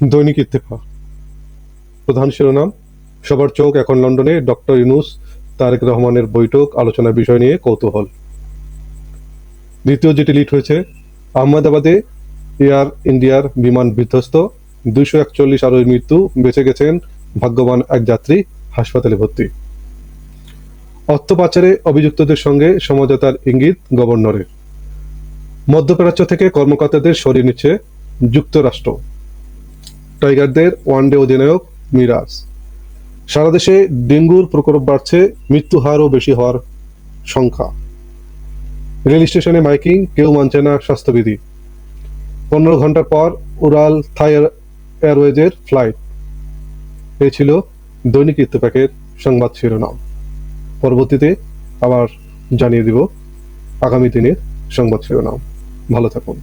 দৈনিক ইত্তেফা প্রধান শিরোনাম, সবার চোখ এখন লন্ডনে, ডক্টর ইউনুস, তারেক রহমানের বৈঠক আলোচনার বিষয় নিয়ে কৌতূহল। দ্বিতীয় যেটি লিড হয়েছে, আহমেদাবাদে এয়ার ইন্ডিয়ার বিমান বিধ্বস্ত, দুইশো একচল্লিশ আরোহীর মৃত্যু, বেঁচে গেছেন ভাগ্যবান এক যাত্রী, হাসপাতালে ভর্তি। অর্থ পাচারে অভিযুক্তদের সঙ্গে সমঝোতার ইঙ্গিত গভর্নরের। মধ্যপ্রাচ্য থেকে কর্মকর্তাদের সরিয়ে নিচ্ছে যুক্তরাষ্ট্র। টাইগারদের ওয়ানডে অধিনায়ক মিরাজ। সারা দেশে ডেঙ্গুর প্রকোপ বাড়ছে, মৃত্যু হারও বেশি হওয়ার সংখ্যা। রেল স্টেশনে মাইকিং, কেউ মানছে না স্বাস্থ্যবিধি। পনেরো ঘণ্টা পর উড়াল থাই এয়ারওয়েজের ফ্লাইট। এই ছিল দৈনিক ইত্তেফাকের সংবাদ শিরোনাম। পরবর্তীতে আবার জানিয়ে দিব আগামী দিনের সংবাদ শিরোনাম। ভালো থাকুন।